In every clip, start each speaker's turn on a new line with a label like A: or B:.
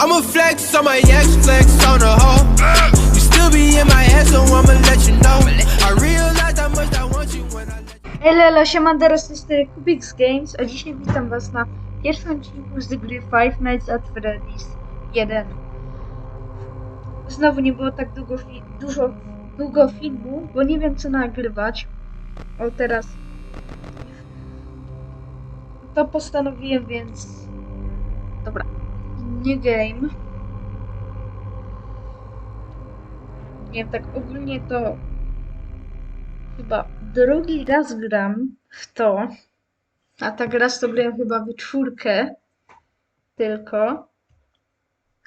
A: I'ma flex on my ex, flex on the hoe. You still be in my head, so I'ma let you know. I realize how much I want you when I let
B: Elelo, siemandero z tej strony Kubix Games, a dzisiaj witam was na pierwszym odcinku z gry Five Nights at Freddy's 1. Znowu nie było tak długo, dużo, długo filmu, bo nie wiem co nagrywać. O teraz. To postanowiłem, więc... Dobra. Nie game. Nie wiem, tak ogólnie to chyba drugi raz gram w to. A tak raz to grałem chyba w czwórkę tylko.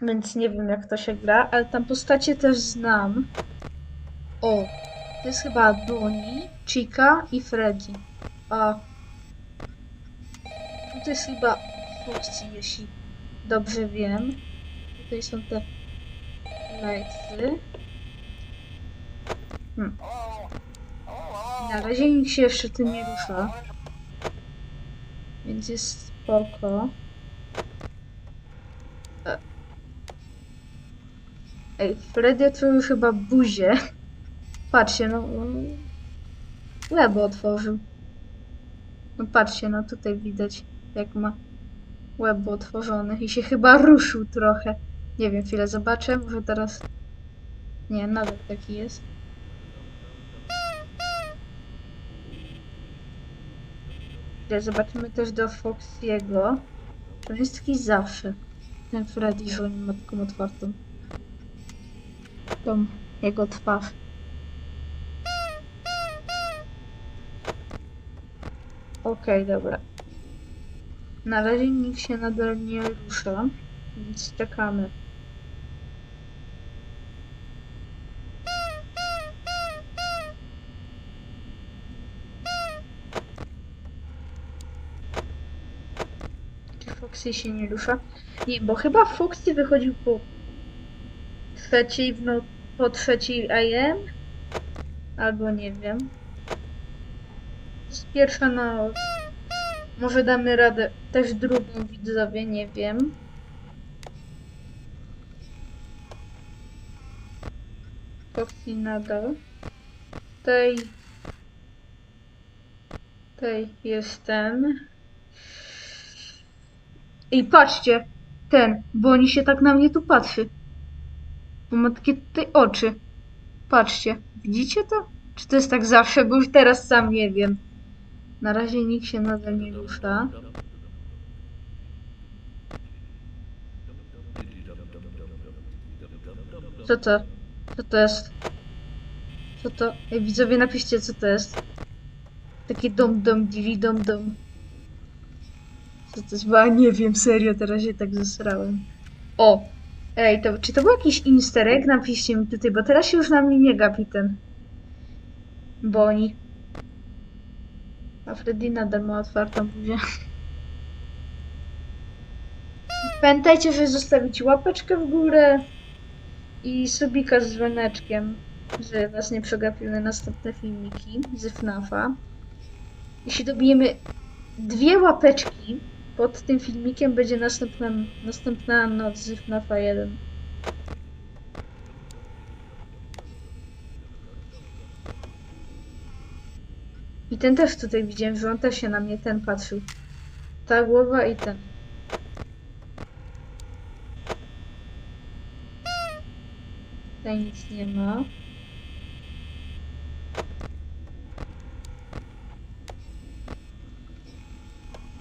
B: Więc nie wiem jak to się gra, ale tam postacie też znam. O, to jest chyba Bonnie, Chica i Freddy. A to jest chyba Foxy, jeśli dobrze wiem. Tutaj są te lightsy. Hmm. Na razie nikt się jeszcze tym nie rusza. Więc jest spoko. E. Ej, Freddy otworzył chyba buzię. Patrzcie, no... mm, Łebo otworzył. No patrzcie, no tutaj widać jak ma łebo otworzony i się chyba ruszył trochę. Nie wiem, chwilę zobaczę, może teraz... Nie, nadal taki jest. Teraz Zobaczymy też do Foxiego. To jest taki zawsze. Ten Freddy, ma taką otwartą. Tą jego twarz. Okej, dobra. Na razie nikt się nadal nie rusza, więc czekamy. Foxy się nie rusza? Nie, bo chyba Foxy wychodził po trzeciej w no, po trzeciej AM? Albo nie wiem. Jest pierwsza noc. Może damy radę też drugą widzowie, nie wiem. Foxy nadal. Tej. Tej jest ten. I patrzcie, ten, bo oni się tak na mnie tu patrzy. Bo ma takie tutaj oczy. Patrzcie, widzicie to? Czy to jest tak zawsze, bo już teraz sam nie wiem. Na razie nikt się nadal nie rusza. Co to? Co to jest? Co to? Ej, widzowie, napiszcie co to jest. Takie dom dom dili dom dom. Co to jest? Bo nie wiem, serio, teraz się tak zesrałem. O! Ej, to, czy to był jakiś easter egg? Napiszcie mi tutaj, bo teraz się już na mnie nie gapi ten... Boni. A Freddy nadal ma otwartą buzię. Pamiętajcie, żeby zostawić łapeczkę w górę i subika z dzwoneczkiem, żeby was nie przegapiły następne filmiki z FNAFa. Jeśli dobijemy dwie łapeczki pod tym filmikiem, będzie następna, następna noc z FNAFa 1. I ten też tutaj widziałem, że on też się na mnie ten patrzył. Ta głowa i ten. Tutaj nic nie ma.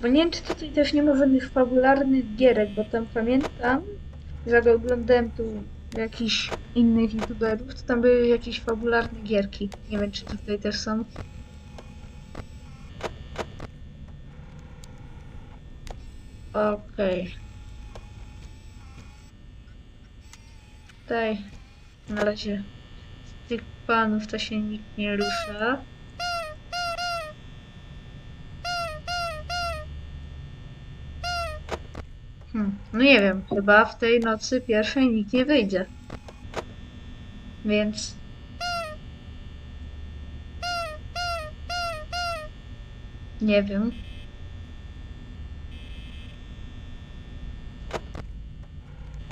B: Bo nie wiem, czy tutaj też nie ma żadnych fabularnych gierek, bo tam pamiętam, że jak oglądałem tu jakichś innych youtuberów, to tam były jakieś fabularne gierki. Nie wiem, czy tutaj też są. Okej. Tutaj na razie z tych panów to się nikt nie rusza. Hmm, no nie wiem, chyba w tej nocy pierwszej nikt nie wyjdzie. Więc... Nie wiem.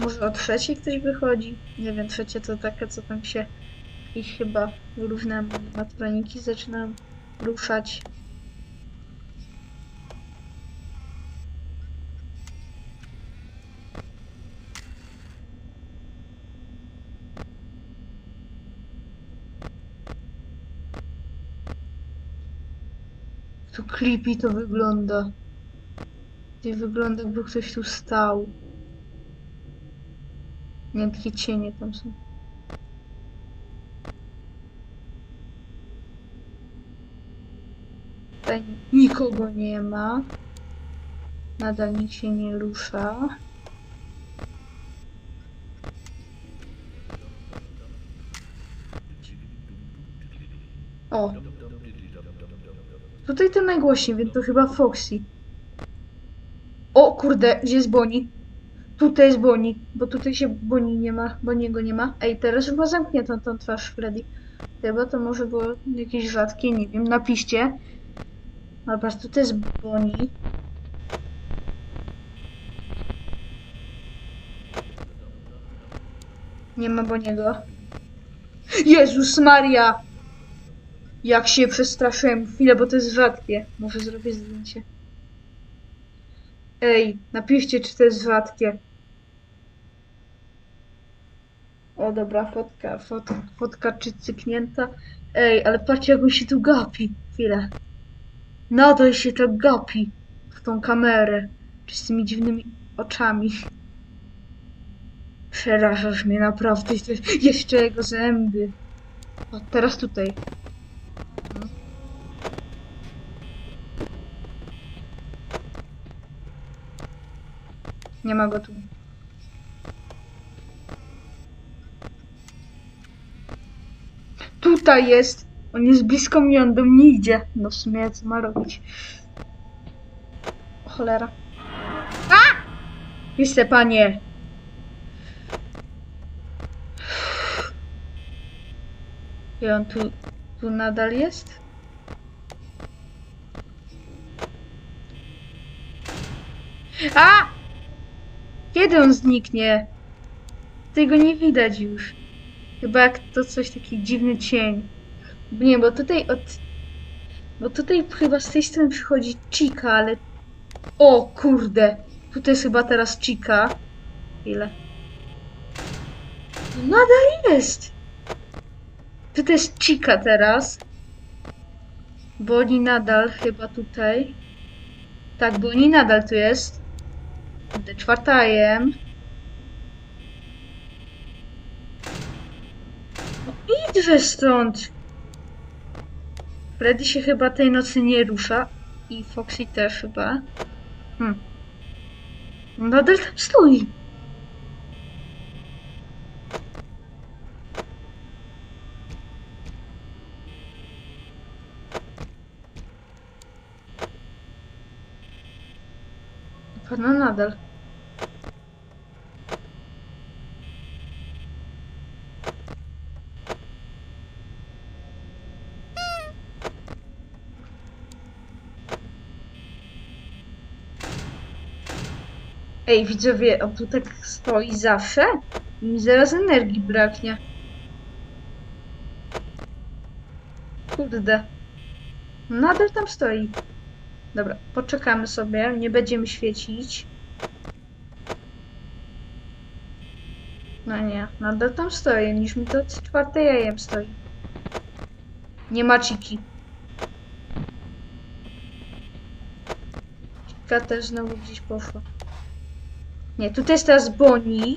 B: Może o trzeciej ktoś wychodzi? Nie wiem, trzecie to takie, co tam się jakieś chyba różne matroniki zaczynają ruszać. Tu creepy to wygląda. Nie wygląda jakby ktoś tu stał. Nie takie tam są. Nikogo nie ma. Nadal nikt nie rusza. O! Tutaj to najgłośniej, więc to chyba Foxy. O kurde, gdzie jest Bonnie? Tutaj jest Bonnie, bo tutaj się Bonnie nie ma, bo niego nie ma. Ej, teraz chyba zamknięto tą twarz Freddy. Chyba to może było jakieś rzadkie, nie wiem, napiszcie. Ale patrz, tutaj jest Bonnie. Nie ma Boniego. Jezus Maria! Jak się przestraszyłem. Chwilę, bo to jest rzadkie. Może zrobię zdjęcie. Ej, napiszcie, czy to jest rzadkie. O, dobra, fotka, fot, fotka czy cyknięta. Ej, ale patrzcie, jak on się tu gapi. Chwilę. Nadal się tak gapi w tą kamerę. Czy z tymi dziwnymi oczami. Przerażasz mnie naprawdę. Jeszcze jego zęby. O, teraz tutaj. Nie ma go tu. Tutaj jest. On jest blisko mnie, on do mnie idzie. No w sumie co ma robić? Cholera. A! Wyślę panie. I on tu, tu nadal jest? A! Kiedy on zniknie? Tego nie widać już. Chyba jak to coś taki dziwny cień. Nie, bo tutaj od... Bo tutaj chyba z tej strony przychodzi Chica, ale... O kurde! Tutaj jest chyba teraz Chica. Ile? No nadal jest! Tutaj jest Chica teraz. Bo oni nadal chyba tutaj. Tak, bo oni nadal tu jest. Kurde, czwarta jem. No idźże stąd! Freddy się chyba tej nocy nie rusza. I Foxy też chyba. Hmm. Nadal tam stoi. Pewno nadal. Ej, widzowie, on tu tak stoi zawsze? Mi zaraz energii braknie. Kurde. Nadal tam stoi. Dobra, poczekamy sobie, nie będziemy świecić. No nie, nadal tam stoi, niż mi to czwarte jajem stoi. Nie ma ciki. Cika też znowu gdzieś poszła. Nie, tutaj jest teraz Bonnie.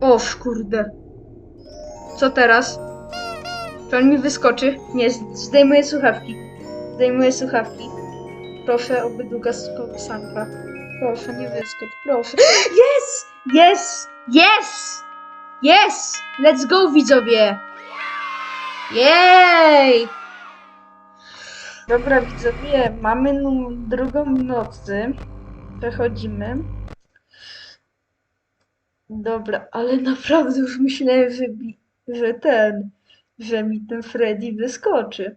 B: O, kurde. Co teraz? Czy on mi wyskoczy? Nie, zdejmuję słuchawki. Zdejmuję słuchawki. Proszę, obydługa kołysanka. Proszę, nie wyskocz, proszę. Yes! Yes! Yes! Yes! Let's go, widzowie! Jej! Dobra, widzowie, mamy num- drugą nocy. Przechodzimy. Dobra, ale naprawdę już myślałem, że, że ten, że mi ten Freddy wyskoczy.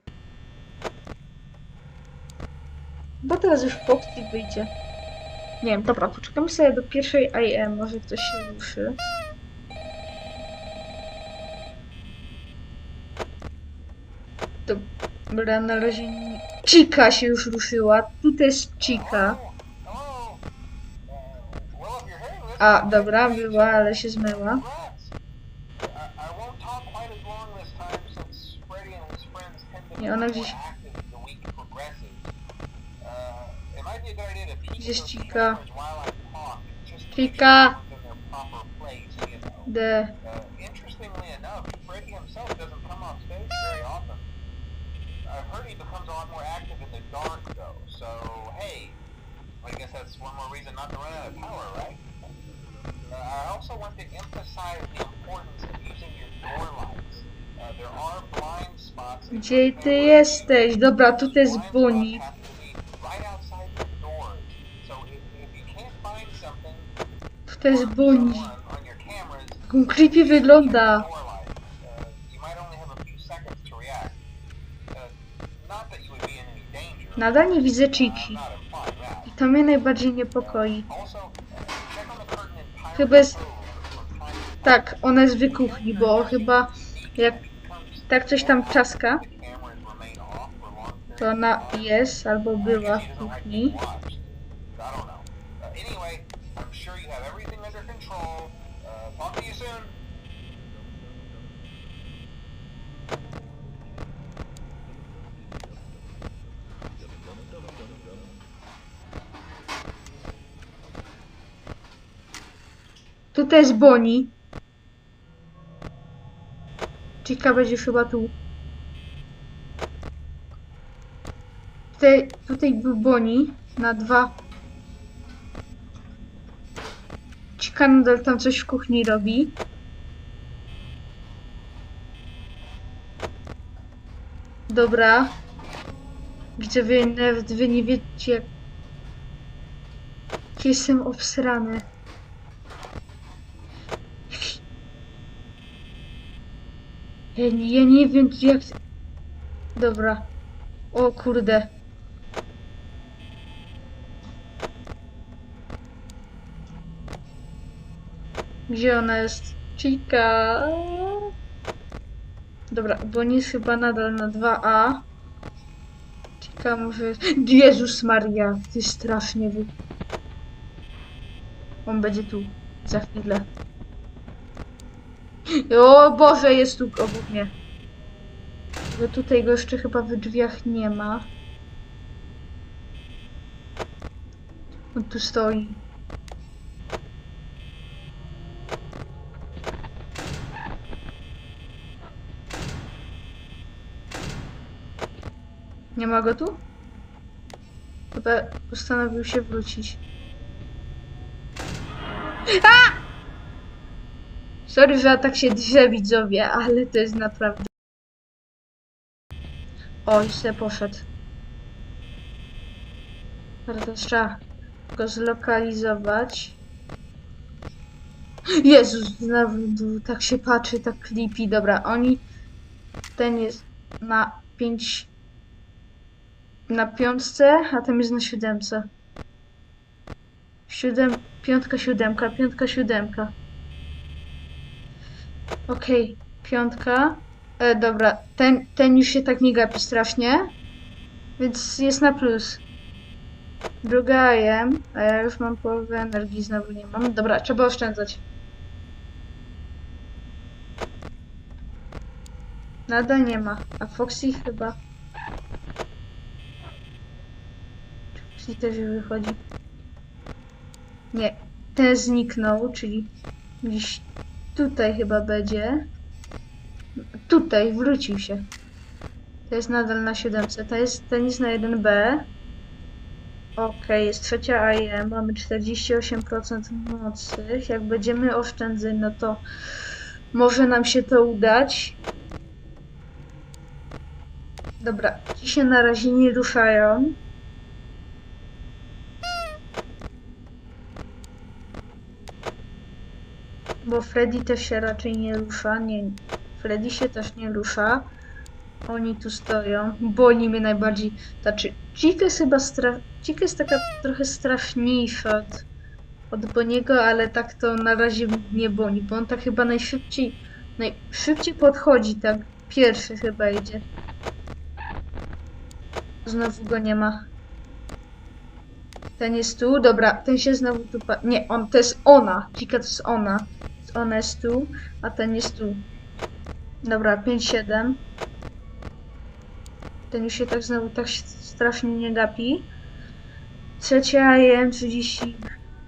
B: Bo teraz już Foxy wyjdzie. Nie wiem, dobra, poczekamy sobie do pierwszej IM, może ktoś się ruszy. Dobra, na razie nie... Chica się już ruszyła. Tutaj jest Chica. A, dobra, była, ale się zmyła.
C: congrats. I, I
B: Gdzieś
C: I talk, just to. Uh, guess that's one more reason not run out of power, right? Uh, I also want emphasize the importance of using your door lights. Uh, there are blind spots.
B: Gdzie ty jesteś? Dobra, tutaj jest
C: Blind
B: Bonnie.
C: spots have to be right outside the doors. So if, if you can't find something,
B: Tutaj jest Jak on creepy wygląda. Nadal nie widzę Chiki. I to mnie najbardziej niepokoi. Chyba jest... Tak, ona jest w kuchni, bo chyba jak tak coś tam czaska, to ona jest albo była w kuchni. Tutaj jest Bonnie. Chica będzie chyba tu. Tutaj, tutaj był Bonnie na dwa. Chica nadal tam coś w kuchni robi. Dobra. Gdzie wy nawet wy nie wiecie jak Jestem obsrany. Ja, nie- wiem jak... Dobra. O kurde. Gdzie ona jest? Chica. Dobra, bo nie jest chyba nadal na 2A. Chica może... Jezus Maria, ty strasznie wy... On będzie tu. Za chwilę. O Boże, jest tu obok mnie. Bo tutaj go jeszcze chyba w drzwiach nie ma. On tu stoi. Nie ma go tu? Chyba postanowił się wrócić. Sorry, że tak się drze widzowie, ale to jest naprawdę... O, i se poszedł. Teraz trzeba go zlokalizować. Jezus, znowu tak się patrzy, tak creepy. Dobra, oni... Ten jest na 5... Na piątce, a ten jest na siódemce. Siódem... Piątka, siódemka, piątka, siódemka. Okej, piątka. E, dobra, ten, ten już się tak nie gapi strasznie. Więc jest na plus. Druga jem, a ja już mam połowę energii, znowu nie mam. Dobra, trzeba oszczędzać. Nadal nie ma. A Foxy chyba. Foxy też wychodzi. Nie, ten zniknął, czyli gdzieś Tutaj chyba będzie. Tutaj, wrócił się. To jest nadal na 700. To jest, ten jest na 1B. Okej, jest trzecia AM. Mamy 48% mocy. Jak będziemy oszczędzać, no to może nam się to udać. Dobra, ci się na razie nie ruszają. Bo Freddy też się raczej nie rusza. Nie, Freddy się też nie rusza. Oni tu stoją. Boli mnie najbardziej. Znaczy, Chica jest chyba stra... Chica jest taka trochę straszniejsza od, od Boniego, ale tak to na razie mnie boli, bo on tak chyba najszybciej najszybciej podchodzi, tak pierwszy chyba idzie. Znowu go nie ma. Ten jest tu, dobra, ten się znowu tu. Nie, on, to jest ona. Chica to jest ona. Ona jest tu, a ten jest tu. Dobra, 5-7. Ten już się tak znowu tak strasznie nie gapi. Trzecia IM 30...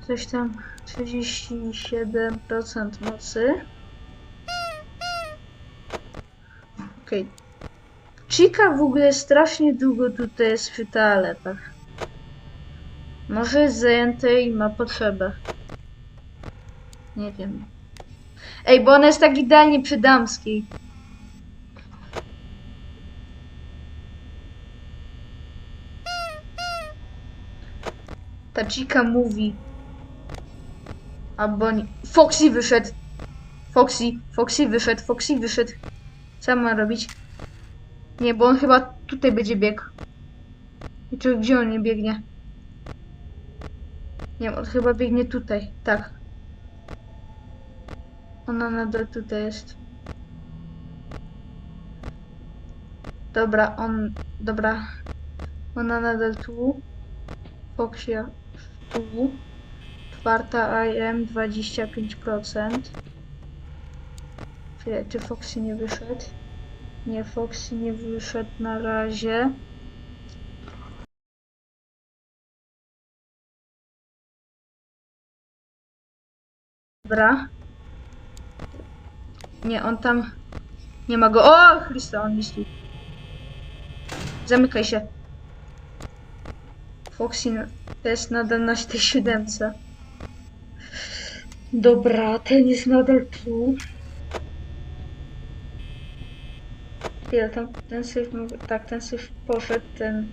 B: Coś tam... 37% mocy. Okej. Chica w ogóle strasznie długo tutaj jest przy toaletach. Może jest zajęty i ma potrzebę. Nie wiem. Ej, bo ona jest tak idealnie przy damskiej. Ta mówi. Albo nie. Foxy wyszedł. Foxy, Foxy wyszedł, Foxy wyszedł. Co ma robić? Nie, bo on chyba tutaj będzie biegł. I czy gdzie on nie biegnie? Nie on chyba biegnie tutaj. Tak. Ona nadal tutaj jest. Dobra, on... Dobra. Ona nadal tu. Foxia tu. Czwarta IM 25%. Chwilę, czy Foxy nie wyszedł? Nie, Foxy nie wyszedł na razie. Dobra. Nie, on tam... Nie ma go. O, Chrysta, on tu. Zamykaj się. Foxy na- to jest nadal na tej siódemce. Dobra, ten jest nadal tu. Chwilę, tam ten syf, tak, ten syf poszedł, ten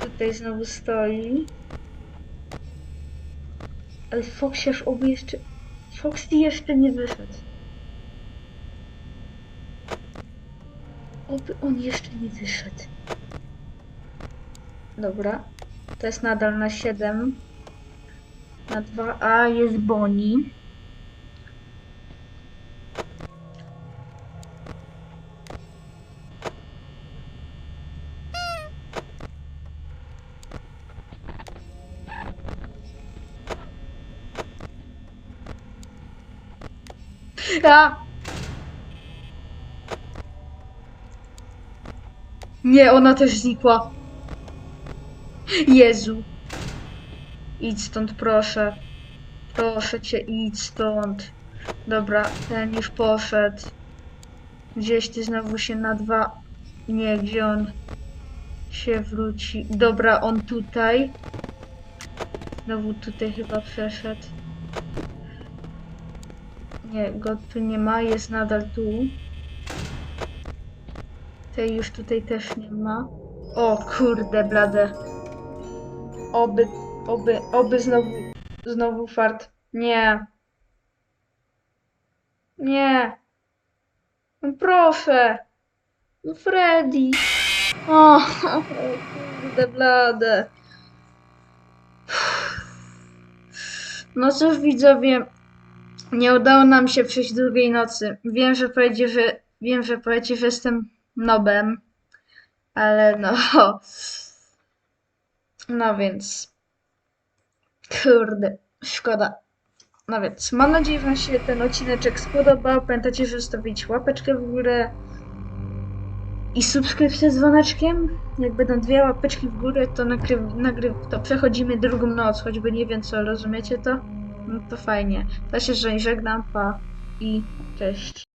B: tutaj znowu stoi. Ale Foxiarz oby jeszcze... Foxy jeszcze nie wyszedł. Oby on jeszcze nie wyszedł. Dobra. To jest nadal na 7. Na 2A jest Bonnie. A! Nie, ona też znikła. Jezu. Idź stąd, proszę. Proszę cię, idź stąd. Dobra, ten już poszedł. Gdzieś ty znowu się na dwa... Nie, gdzie on się wróci. Dobra, on tutaj. Znowu tutaj chyba przeszedł. Nie, go tu nie ma, jest nadal tu. Tej już tutaj też nie ma. O kurde, blade. Oby, oby, oby znowu, znowu fart. Nie. Nie. No proszę. No Freddy. O, kurde, blade. No cóż, widzowie, nie udało nam się przejść drugiej nocy. Wiem, że powiecie, że wiem, że powiecie, że jestem nobem, ale no. No więc. Kurde, szkoda. No więc, mam nadzieję, że Wam się ten odcineczek spodobał. Pamiętajcie, że zostawić łapeczkę w górę i subskrypcję z dzwoneczkiem. Jak będą dwie łapeczki w górę, to nagry, nagry, to przechodzimy drugą noc, choćby nie wiem co, rozumiecie to? No to fajnie. To się żegnam, pa i cześć.